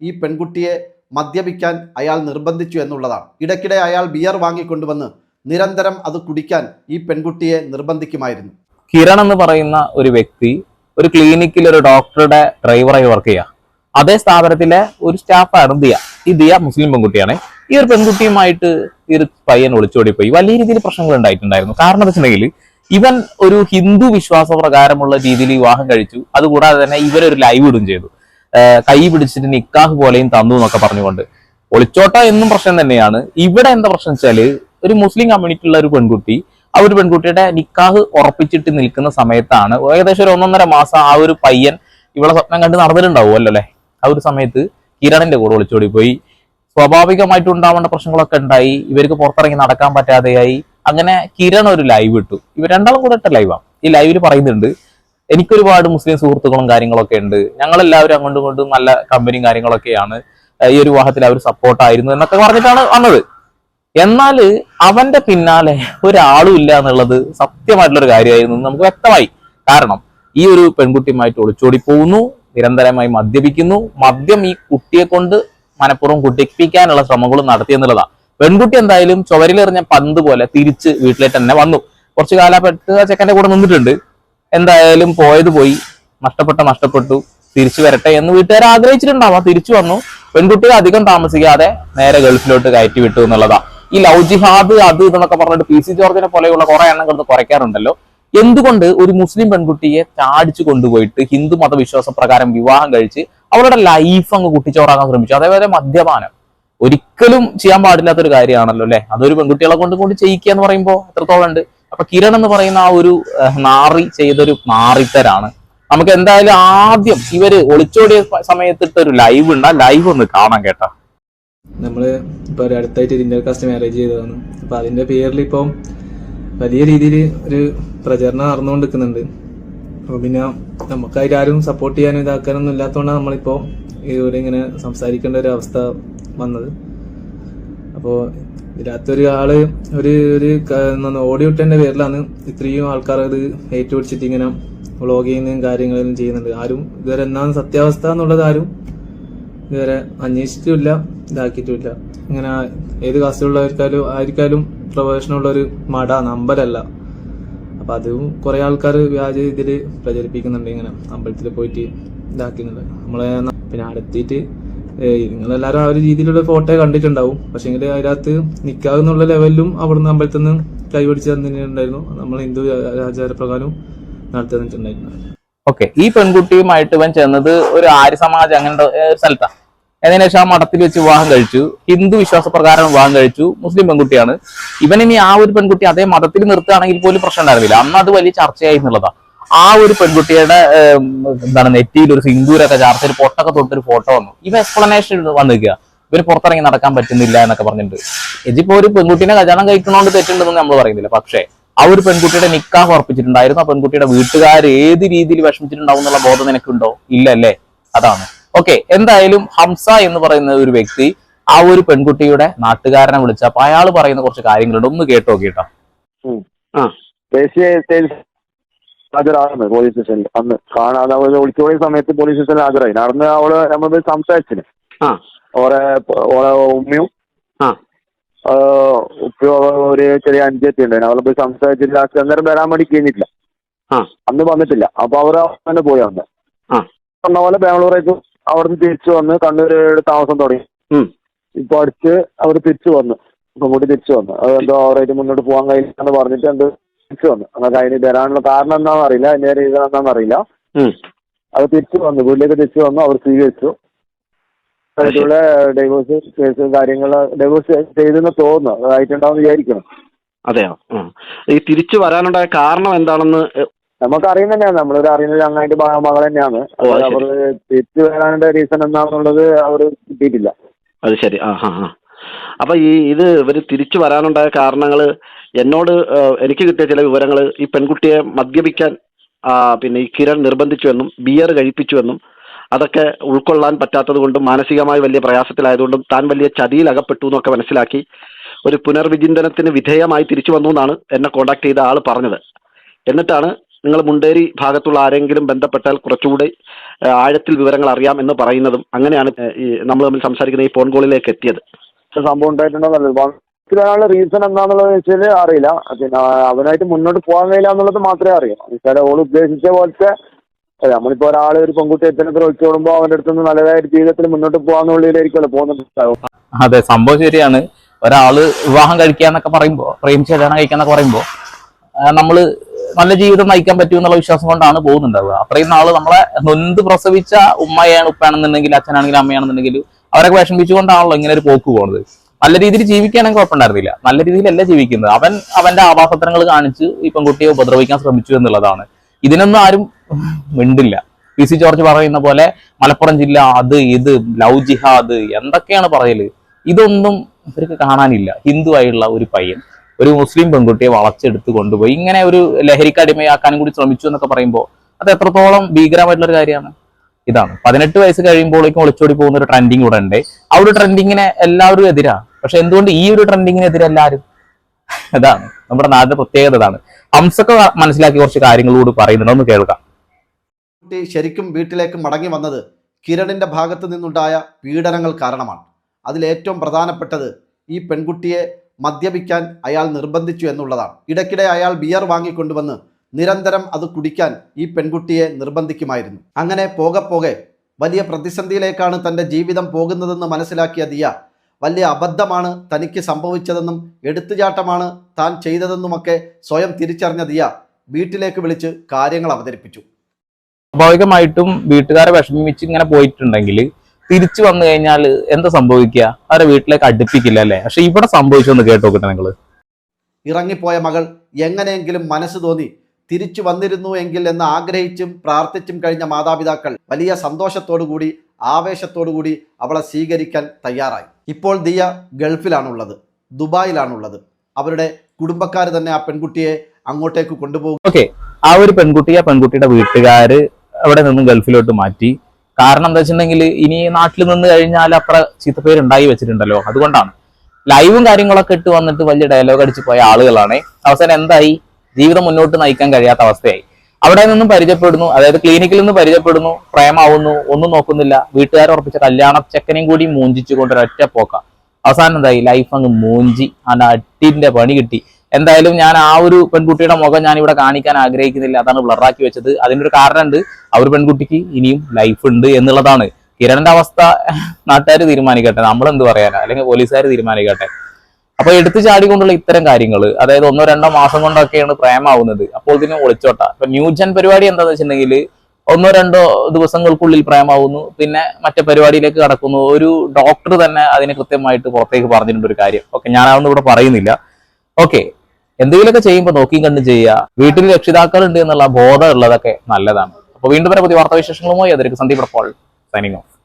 ഈ പെൺകുട്ടിയെ മദ്യപിക്കാൻ അയാൾ നിർബന്ധിച്ചു എന്നുള്ളതാണ്. ഇടയ്ക്കിടെ അയാൾ ബിയർ വാങ്ങിക്കൊണ്ടുവന്ന് നിരന്തരം അത് കുടിക്കാൻ ഈ പെൺകുട്ടിയെ നിർബന്ധിക്കുമായിരുന്നു. കിരൺ എന്ന് പറയുന്ന ഒരു വ്യക്തി ഒരു ക്ലിനിക്കിൽ ഒരു ഡോക്ടറുടെ ഡ്രൈവറായി വർക്ക് ചെയ്യുക അതേ സ്ഥാപനത്തിലെ ഒരു സ്റ്റാഫായിരുന്നു ദിയ. ഈ ദിയ മുസ്ലിം പെൺകുട്ടിയാണ്. ഈ ഒരു പെൺകുട്ടിയുമായിട്ട് ഈ ഒരു പയ്യൻ ഒളിച്ചോടിപ്പോയി. വലിയ രീതിയിൽ പ്രശ്നങ്ങൾ ഉണ്ടായിട്ടുണ്ടായിരുന്നു. കാരണം എന്താ വെച്ചിട്ടുണ്ടെങ്കിൽ ഇവൻ ഒരു ഹിന്ദു വിശ്വാസ പ്രകാരമുള്ള രീതിയിൽ വിവാഹം കഴിച്ചു. അതുകൂടാതെ തന്നെ ഇവരൊരു ലൈവ് ഇടും ചെയ്തു. കൈ പിടിച്ചിട്ട് നിക്കാഹ് പോലെയും തന്നു എന്നൊക്കെ പറഞ്ഞുകൊണ്ട്. ഒളിച്ചോട്ട എന്നും പ്രശ്നം തന്നെയാണ്. ഇവിടെ എന്താ പ്രശ്നം വെച്ചാൽ ഒരു മുസ്ലിം കമ്മ്യൂണിറ്റി ഉള്ള ഒരു പെൺകുട്ടി ആ ഒരു പെൺകുട്ടിയുടെ നിക്കാഹ് ഉറപ്പിച്ചിട്ട് നിൽക്കുന്ന സമയത്താണ് ഏകദേശം ഒരു ഒന്നൊന്നര മാസം ആ ഒരു പയ്യൻ ഇവിടെ സ്വപ്നം കണ്ട് നടന്നിട്ടുണ്ടാവുമല്ലോ അല്ലേ ആ ഒരു സമയത്ത് കിരണിന്റെ കൂടെ ഒളിച്ചോടി പോയി. സ്വാഭാവികമായിട്ട് ഉണ്ടാവേണ്ട പ്രശ്നങ്ങളൊക്കെ ഉണ്ടായി. ഇവർക്ക് പുറത്തിറങ്ങി നടക്കാൻ പറ്റാതെയായി. അങ്ങനെ കിരൺ ഒരു ലൈവ് ഇട്ടു. ഇവർ രണ്ടാളും കൂടെ ഇട്ട ലൈവാണ് ഈ ലൈവിൽ പറയുന്നുണ്ട് എനിക്കൊരുപാട് മുസ്ലിം സുഹൃത്തുക്കളും കാര്യങ്ങളൊക്കെ ഉണ്ട്. ഞങ്ങളെല്ലാവരും അങ്ങോട്ടും ഇങ്ങോട്ടും നല്ല കമ്പനിയും കാര്യങ്ങളൊക്കെയാണ്. ഈ ഒരു വിവാഹത്തിൽ അവർ സപ്പോർട്ടായിരുന്നു എന്നൊക്കെ പറഞ്ഞിട്ടാണ് വന്നത്. എന്നാൽ അവന്റെ പിന്നാലെ ഒരാളും ഇല്ല എന്നുള്ളത് സത്യമായിട്ടുള്ള ഒരു കാര്യമായിരുന്നു നമുക്ക് വ്യക്തമായി. കാരണം ഈ ഒരു പെൺകുട്ടിയുമായിട്ട് ഒളിച്ചോടി പോകുന്നു നിരന്തരമായി മദ്യപിക്കുന്നു. മദ്യം ഈ കുട്ടിയെ കൊണ്ട് മനഃപൂർവം കുട്ടിപ്പിക്കാനുള്ള ശ്രമങ്ങളും നടത്തി എന്നുള്ളതാണ്. പെൺകുട്ടി എന്തായാലും ചുവരിലെറിഞ്ഞ പന്ത് പോലെ തിരിച്ച് വീട്ടിലേക്ക് തന്നെ വന്നു. കുറച്ചു കാലപ്പെട്ട് ആ ചെക്കന്റെ കൂടെ നിന്നിട്ടുണ്ട്. എന്തായാലും പോയത് പോയി. നഷ്ടപ്പെട്ട നഷ്ടപ്പെട്ടു. തിരിച്ചു വരട്ടെ എന്ന് വീട്ടുകാർ ആഗ്രഹിച്ചിട്ടുണ്ടാവാം. തിരിച്ചു വന്നു. പെൺകുട്ടിയെ അധികം താമസിക്കാതെ നേരെ ഗൾഫിലോട്ട് കയറ്റി വിട്ടു എന്നുള്ളതാ. ഈ ലവ് ജിഹാദ് അത് ഇതെന്നൊക്കെ പറഞ്ഞിട്ട് പി സി ജോർജിനെ പോലെയുള്ള കുറെ എണ്ണം കിടന്ന് കുറയ്ക്കാറുണ്ടല്ലോ. എന്തുകൊണ്ട് ഒരു മുസ്ലിം പെൺകുട്ടിയെ ചാടിച്ചു കൊണ്ടുപോയിട്ട് ഹിന്ദു മതവിശ്വാസ പ്രകാരം വിവാഹം കഴിച്ച് അവരുടെ ലൈഫ് അങ്ങ് കുട്ടിച്ചോറാക്കാൻ ശ്രമിച്ചു? അതേപോലെ മദ്യപാനം. ഒരിക്കലും ചെയ്യാൻ പാടില്ലാത്തൊരു കാര്യമാണല്ലോ അല്ലെ? അതൊരു പെൺകുട്ടികളെ കൊണ്ട് കൊണ്ട് ചെയ്യിക്കുക എന്ന് പറയുമ്പോൾ എത്രത്തോളം ഉണ്ട്? അപ്പൊ കിരൺ എന്ന് പറയുന്ന ആ ഒരു നാറി ചെയ്തൊരു നാറിത്തരാണ്. നമുക്ക് എന്തായാലും ആദ്യം ഇവർ ഒളിച്ചോടിയ സമയത്തിട്ട് ഒരു ലൈവ് ഉണ്ട്. ആ ലൈവ് ഒന്ന് കാണാൻ കേട്ടോ. നമ്മൾ ഇപ്പൊ അടുത്തായിട്ട് ഇന്റർകാസ്റ്റ് ഇന്റർ കാസ്റ്റ് മാരേജ് ചെയ്തതാണ്. അപ്പൊ അതിന്റെ പേരിൽ ഇപ്പം വലിയ രീതിയിൽ ഒരു പ്രചരണം നടന്നുകൊണ്ടിരിക്കുന്നുണ്ട്. അപ്പൊ പിന്നെ നമുക്കായിട്ട് ആരും സപ്പോർട്ട് ചെയ്യാനും ഇതാക്കാനൊന്നും ഇല്ലാത്തതുകൊണ്ടാണ് നമ്മളിപ്പോ ഇവിടെ ഇങ്ങനെ സംസാരിക്കേണ്ട ഒരു അവസ്ഥ വന്നത്. അപ്പോ ഇതിനകത്തൊരു ആൾ ഒരു ഒരു ഓഡിയോ ഇട്ടതിന്റെ പേരിലാണ് ഇത്രയും ആൾക്കാർ അത് ഏറ്റുപിടിച്ചിട്ട് ഇങ്ങനെ വ്ളോഗ് ചെയ്യുന്നതും കാര്യങ്ങളും ചെയ്യുന്നുണ്ട്. ആരും ഇതുവരെ എന്നാണ് സത്യാവസ്ഥ എന്നുള്ളത് ആരും ഇതുവരെ അന്വേഷിച്ചിട്ടില്ല ഇതാക്കിയിട്ടുമില്ല ഇങ്ങനെ ഏത് കാസ്റ്റിലുള്ളവർക്കാലും ആയിരിക്കാലും ഒരു മട നമ്പരല്ല അപ്പൊ അതും കുറെ ആൾക്കാർ വ്യാജ ഇതിൽ പ്രചരിപ്പിക്കുന്നുണ്ട് ഇങ്ങനെ അമ്പലത്തിൽ പോയിട്ട് ഇതാക്കുന്നുണ്ട് നമ്മളെ പിന്നെ അടുത്തിട്ട് നിങ്ങളെല്ലാരും ആ ഒരു രീതിയിലുള്ള ഫോട്ടോ കണ്ടിട്ടുണ്ടാവും. പക്ഷെങ്കിൽ അതിനകത്ത് നിക്കാവുന്നുള്ള ലെവലിലും അവിടുന്ന് അമ്പലത്തിൽ നിന്ന് കൈപിടിച്ച് തന്നിട്ടുണ്ടായിരുന്നു. നമ്മൾ ഹിന്ദു ആചാരപ്രകാരം നടത്തി തന്നിട്ടുണ്ടായിരുന്നു ഓക്കെ. ഈ പെൺകുട്ടിയുമായിട്ട് ഇവൻ ചെന്നത് ഒരു ആര്യ സമാജം അങ്ങനെ സ്ഥലത്താണ് അതിനുശേഷം ആ മഠത്തിൽ വെച്ച് വിവാഹം കഴിച്ചു. ഹിന്ദു വിശ്വാസ പ്രകാരം വിവാഹം കഴിച്ചു. മുസ്ലിം പെൺകുട്ടിയാണ്. ഇവൻ ഇനി ആ ഒരു പെൺകുട്ടി അതേ മതത്തിൽ നിർത്തുകയാണെങ്കിൽ പോലും പ്രശ്നം ഉണ്ടായിരുന്നില്ല. അന്ന് അത് വലിയ ചർച്ചയായി എന്നുള്ളതാ. ആ ഒരു പെൺകുട്ടിയുടെ എന്താണ് നെറ്റിയിൽ ഒരു സിന്ദൂരൊക്കെ ഒരു പൊട്ടൊക്കെ തൊട്ടൊരു ഫോട്ടോ വന്നു. ഇവ എക്സ്പ്ലനേഷൻ വന്നു നിൽക്കുക ഇവർ പുറത്തിറങ്ങി നടക്കാൻ പറ്റുന്നില്ല എന്നൊക്കെ പറഞ്ഞിട്ടുണ്ട്. ഇതിപ്പോ ഒരു പെൺകുട്ടീനെ കല്യാണം കഴിക്കണോണ്ട് തെറ്റുണ്ടെന്ന് നമ്മൾ പറയുന്നില്ല. പക്ഷേ ആ ഒരു പെൺകുട്ടിയുടെ നിക്കാഹ് ഉറപ്പിച്ചിട്ടുണ്ടായിരുന്നു. ആ പെൺകുട്ടിയുടെ വീട്ടുകാർ ഏത് രീതിയിൽ വിഷമിച്ചിട്ടുണ്ടാവും എന്നുള്ള ബോധം നിനക്കുണ്ടോ? ഇല്ല അല്ലേ അതാണ്. ഓക്കെ എന്തായാലും ഹംസ എന്ന് പറയുന്ന ഒരു വ്യക്തി ആ ഒരു പെൺകുട്ടിയുടെ നാട്ടുകാരനെ വിളിച്ചപ്പോ അയാൾ പറയുന്ന കുറച്ച് കാര്യങ്ങളുണ്ട്. ഒന്ന് കേട്ടോ കേട്ടോ ഹാജരാകുന്നത് പോലീസ് സ്റ്റേഷനിൽ. അന്ന് കാണാതെ അവൾ പോയ സമയത്ത് പോലീസ് സ്റ്റേഷനിൽ ഹാജരായി. നടന്ന് അവൾ നമ്മൾ സംസാരിച്ചിന്. ഓറെ ഓളെ ഉമ്മയും ഒരു ചെറിയ അഞ്ചെത്തി ഉണ്ടായിരുന്നു അവളെ പോയി സംസാരിച്ചിട്ട് ലാസ്റ്റ് അന്നേരം വരാൻ വേണ്ടി കഴിഞ്ഞിട്ടില്ല. അന്ന് വന്നിട്ടില്ല. അപ്പൊ അവർ തന്നെ പോയി അന്ന്. പറഞ്ഞ പോലെ ബാംഗ്ലൂരേക്ക് അവിടുന്ന് തിരിച്ചു വന്ന് കണ്ണൂര് താമസം തുടങ്ങി. ഇപ്പൊ അടുത്ത് അവർ തിരിച്ചു വന്നു. ഇപ്പൊ കൂടി തിരിച്ചു വന്നു. അതെന്തോ അവരായിട്ട് മുന്നോട്ട് പോകാൻ കഴിയില്ല എന്ന് പറഞ്ഞിട്ട് എന്ത് തിരിച്ചു വന്നു. അങ്ങനെ അതിന് വരാനുള്ള കാരണം എന്താണെന്ന് അറിയില്ല. അതിന്റെ റീസൺ എന്താണെന്ന് അറിയില്ല. അത് തിരിച്ചു വന്നു. വീട്ടിലേക്ക് തിരിച്ചു വന്നു. അവർ സ്വീകരിച്ചു. അതിലുള്ള ഡൈവോഴ്സ് കേസ് കാര്യങ്ങൾ ഡൈവോഴ്സ് ചെയ്തെന്ന് തോന്നുന്നു. അതായിട്ടുണ്ടാവും വിചാരിക്കണം അതെയോ? ഈ തിരിച്ചു വരാനുണ്ടായ കാരണം എന്താണെന്ന് നമുക്ക് അറിയുന്ന തന്നെയാണ്. നമ്മളൊരു അറിയുന്ന ചങ്ങായിട്ട് മകൾ തന്നെയാണ്. അവർ തിരിച്ചു വരാനുള്ള റീസൺ എന്താണെന്നുള്ളത് അവർ കിട്ടിയിട്ടില്ല. അത് ശരി. ആ ഹാ ഹാ അപ്പൊ ഈ ഇത് ഇവർ തിരിച്ചു വരാനുണ്ടായ കാരണങ്ങൾ എന്നോട് എനിക്ക് കിട്ടിയ ചില വിവരങ്ങൾ ഈ പെൺകുട്ടിയെ മദ്യപിക്കാൻ പിന്നെ ഈ കിരൺ നിർബന്ധിച്ചുവെന്നും ബിയർ കഴിപ്പിച്ചുവെന്നും അതൊക്കെ ഉൾക്കൊള്ളാൻ പറ്റാത്തത് കൊണ്ടും മാനസികമായി വലിയ പ്രയാസത്തിലായതുകൊണ്ടും താൻ വലിയ ചതിയിൽ അകപ്പെട്ടു എന്നൊക്കെ മനസ്സിലാക്കി ഒരു പുനർവിചിന്തനത്തിന് വിധേയമായി തിരിച്ചു വന്നു എന്നാണ് എന്നെ കോണ്ടാക്ട് ചെയ്ത ആൾ പറഞ്ഞത്. എന്നിട്ടാണ് നിങ്ങൾ മുണ്ടേരി ഭാഗത്തുള്ള ആരെങ്കിലും ബന്ധപ്പെട്ടാൽ കുറച്ചുകൂടി ആഴത്തിൽ വിവരങ്ങൾ അറിയാം എന്ന് പറയുന്നതും അങ്ങനെയാണ് നമ്മൾ തമ്മിൽ സംസാരിക്കുന്ന ഈ ഫോൺ കോളിലേക്ക് എത്തിയത്. സംഭവം ഉണ്ടായിട്ടുണ്ടോന്നല്ല വരാനുള്ള റീസൺ എന്താണെന്നുള്ളത് വെച്ചാൽ അറിയില്ല. പിന്നെ അവനായിട്ട് മുന്നോട്ട് പോകാൻ കഴിയില്ല എന്നുള്ളത് മാത്രമേ അറിയൂ. വെച്ചാൽ ഓൾ ഉദ്ദേശിച്ച പോലത്തെ നമ്മളിപ്പോ ഒരാൾ ഒരു പെൺകുട്ടി എത്തനെ ഒളിച്ചോടുമ്പോൾ അവന്റെ അടുത്ത് നിന്ന് നല്ലതായ ജീവിതത്തിൽ മുന്നോട്ട് പോകാന്നുള്ളിലായിരിക്കുമല്ലോ പോകുന്നുണ്ടാവും അതെ സംഭവം ശരിയാണ്. ഒരാൾ വിവാഹം കഴിക്കാന്നൊക്കെ പറയുമ്പോ പ്രേമിച്ച് കല്യാണം കഴിക്കാന്നൊക്കെ പറയുമ്പോ ആ, നമ്മൾ നല്ല ജീവിതം നയിക്കാൻ പറ്റും എന്നുള്ള വിശ്വാസം കൊണ്ടാണ് പോകുന്നുണ്ടാവുക. അത്രയും നാൾ നമ്മളെ നൊന്ത് പ്രസവിച്ച ഉമ്മയാണ് ഉപ്പാണെന്നുണ്ടെങ്കിൽ അച്ഛനാണെങ്കിലും അമ്മയാണെന്നുണ്ടെങ്കിൽ അവരൊക്കെ വിഷമിച്ചുകൊണ്ടാണല്ലോ ഇങ്ങനെ ഒരു പോക്ക് പോകുന്നത് നല്ല രീതിയിൽ ജീവിക്കുകയാണെങ്കിൽ കുഴപ്പമുണ്ടായിരുന്നില്ല. നല്ല രീതിയിലല്ല ജീവിക്കുന്നത്. അവൻ അവന്റെ ആവാസത്തരങ്ങൾ കാണിച്ച് ഈ പെൺകുട്ടിയെ ഉപദ്രവിക്കാൻ ശ്രമിച്ചു എന്നുള്ളതാണ്. ഇതിനൊന്നും ആരും മിണ്ടില്ല. പി സി ജോർജ് പറയുന്ന പോലെ മലപ്പുറം ജില്ല അത് ഇത് ലവ് ജിഹാദ് എന്തൊക്കെയാണ് പറയൽ? ഇതൊന്നും ഇവർക്ക് കാണാനില്ല. ഹിന്ദു ആയിട്ടുള്ള ഒരു പയ്യൻ ഒരു മുസ്ലിം പെൺകുട്ടിയെ വളച്ചെടുത്ത് കൊണ്ടുപോയി ഇങ്ങനെ ഒരു ലഹരിക്കടിമയാക്കാനും കൂടി ശ്രമിച്ചു എന്നൊക്കെ പറയുമ്പോൾ അത് എത്രത്തോളം ഭീകരമായിട്ടുള്ള ഒരു കാര്യമാണ്? ഇതാണ്. പതിനെട്ട് വയസ്സ് കഴിയുമ്പോഴേക്കും ഒളിച്ചോടി പോകുന്ന ഒരു ട്രെൻഡിങ് ഇവിടെ ഉണ്ട്. ആ ഒരു ട്രെൻഡിങ്ങിനെ എല്ലാവരും എതിരാ. പക്ഷെ എന്തുകൊണ്ട് ഈ ഒരു ട്രെൻഡിങ്ങിന് എതിരെ എല്ലാവരും അതാണ്. നമ്മുടെ നാടിന്റെ പ്രത്യേകത ഇതാണ് ഹംസൊക്കെ മനസ്സിലാക്കി കുറച്ച് കാര്യങ്ങളോട് പറയുന്നുണ്ട്. ഒന്ന് കേൾക്കാം. കുട്ടി ശരിക്കും വീട്ടിലേക്ക് മടങ്ങി വന്നത് കിരണിന്റെ ഭാഗത്ത് നിന്നുണ്ടായ പീഡനങ്ങൾ കാരണമാണ്. അതിലേറ്റവും പ്രധാനപ്പെട്ടത് ഈ പെൺകുട്ടിയെ മദ്യപിക്കാൻ അയാൾ നിർബന്ധിച്ചു എന്നുള്ളതാണ്. ഇടയ്ക്കിടെ അയാൾ ബിയർ വാങ്ങിക്കൊണ്ടുവന്ന് നിരന്തരം അത് കുടിക്കാൻ ഈ പെൺകുട്ടിയെ നിർബന്ധിക്കുമായിരുന്നു. അങ്ങനെ പോകെ പോകെ വലിയ പ്രതിസന്ധിയിലേക്കാണ് തന്റെ ജീവിതം പോകുന്നതെന്ന് മനസ്സിലാക്കിയ ദിയ വലിയ അബദ്ധമാണ് തനിക്ക് സംഭവിച്ചതെന്നും എടുത്തുചാട്ടമാണ് താൻ ചെയ്തതെന്നുമൊക്കെ സ്വയം തിരിച്ചറിഞ്ഞ ദിയ വീട്ടിലേക്ക് വിളിച്ച് കാര്യങ്ങൾ അവതരിപ്പിച്ചു. സ്വാഭാവികമായിട്ടും വീട്ടുകാരെ വിഷമിച്ച് ഇങ്ങനെ പോയിട്ടുണ്ടെങ്കിൽ തിരിച്ചു വന്നു കഴിഞ്ഞാൽ എന്താ സംഭവിക്കുക? അവരെ വീട്ടിലേക്ക് അടുപ്പിക്കില്ല അല്ലേ? പക്ഷെ ഇവിടെ സംഭവിച്ചു കേട്ടോ കിട്ടണങ്ങൾ ഇറങ്ങിപ്പോയ മകൾ എങ്ങനെയെങ്കിലും മനസ്സ് തോന്നി തിരിച്ചു വന്നിരുന്നു എങ്കിൽ എന്ന് ആഗ്രഹിച്ചും പ്രാർത്ഥിച്ചും കഴിഞ്ഞ മാതാപിതാക്കൾ വലിയ സന്തോഷത്തോടുകൂടി ആവേശത്തോടുകൂടി അവളെ സ്വീകരിക്കാൻ തയ്യാറായി. ഇപ്പോൾ ദിയ ഗൾഫിലാണുള്ളത് ദുബായിലാണുള്ളത്. അവരുടെ കുടുംബക്കാർ തന്നെ ആ പെൺകുട്ടിയെ അങ്ങോട്ടേക്ക് കൊണ്ടുപോകും. ഓക്കെ ആ ഒരു പെൺകുട്ടിയെ പെൺകുട്ടിയുടെ വീട്ടുകാര് അവിടെ നിന്ന് ഗൾഫിലോട്ട് മാറ്റി. കാരണം എന്താ വെച്ചിട്ടുണ്ടെങ്കിൽ ഇനി നാട്ടിൽ നിന്ന് കഴിഞ്ഞാൽ അത്ര ചീത്തപ്പേര് ഉണ്ടായി വെച്ചിട്ടുണ്ടല്ലോ. അതുകൊണ്ടാണ്. ലൈവും കാര്യങ്ങളൊക്കെ ഇട്ട് വന്നിട്ട് വലിയ ഡയലോഗ് അടിച്ച് പോയ ആളുകളാണ്. അവസാനം എന്തായി? ജീവിതം മുന്നോട്ട് നയിക്കാൻ കഴിയാത്ത അവസ്ഥയായി. അവിടെ നിന്നും പരിചയപ്പെടുന്നു. അതായത് ക്ലിനിക്കിൽ നിന്ന് പരിചയപ്പെടുന്നു. പ്രേമാവുന്നു. ഒന്നും നോക്കുന്നില്ല. വീട്ടുകാർ ഉറപ്പിച്ച കല്യാണ ചെക്കനെയും കൂടി മൂഞ്ചിച്ചുകൊണ്ട് ഒരൊറ്റ പോക്ക. അവസാനം എന്തായി? ലൈഫ് അങ്ങ് മൂഞ്ചി. ആ അട്ടിന്റെ പണി കിട്ടി. എന്തായാലും ഞാൻ ആ ഒരു പെൺകുട്ടിയുടെ മുഖം ഞാൻ ഇവിടെ കാണിക്കാൻ ആഗ്രഹിക്കുന്നില്ല. അതാണ് ബ്ലറാക്കി വെച്ചത്. അതിനൊരു ഒരു കാരണമുണ്ട് ആ ഒരു പെൺകുട്ടിക്ക് ഇനിയും ലൈഫ് ഉണ്ട് എന്നുള്ളതാണ്. കിരണന്റെ അവസ്ഥ നാട്ടുകാർ തീരുമാനിക്കട്ടെ. നമ്മൾ എന്ത് പറയാനാ? അല്ലെങ്കിൽ പോലീസുകാർ തീരുമാനിക്കട്ടെ. അപ്പൊ എടുത്തു ചാടിക്കൊണ്ടുള്ള ഇത്തരം കാര്യങ്ങൾ അതായത് ഒന്നോ രണ്ടോ മാസം കൊണ്ടൊക്കെയാണ് പ്രേമാവുന്നത്. അപ്പോൾ ഇതിന് ഒളിച്ചോട്ട. ഇപ്പൊ ന്യൂജൻ പരിപാടി എന്താന്ന് വെച്ചിട്ടുണ്ടെങ്കിൽ ഒന്നോ രണ്ടോ ദിവസങ്ങൾക്കുള്ളിൽ പ്രേമാവുന്നു. പിന്നെ മറ്റേ പരിപാടിയിലേക്ക് കടക്കുന്നു. ഒരു ഡോക്ടർ തന്നെ അതിനെ കൃത്യമായിട്ട് പുറത്തേക്ക് പറഞ്ഞിട്ടുണ്ട് ഒരു കാര്യം. ഓക്കെ ഞാൻ അതൊന്നും ഇവിടെ പറയുന്നില്ല. ഓക്കെ എന്തെങ്കിലുമൊക്കെ ചെയ്യുമ്പോൾ നോക്കിയും കണ്ടും ചെയ്യുക. വീട്ടിൽ രക്ഷിതാക്കളുണ്ട് എന്നുള്ള ബോധം ഉള്ളതൊക്കെ നല്ലതാണ്. അപ്പൊ വീണ്ടും വരെ പുതിയ വാർത്താവിശേഷങ്ങളുമായി. അതിലേക്ക് സന്ദീപ് പോൾ. Signing off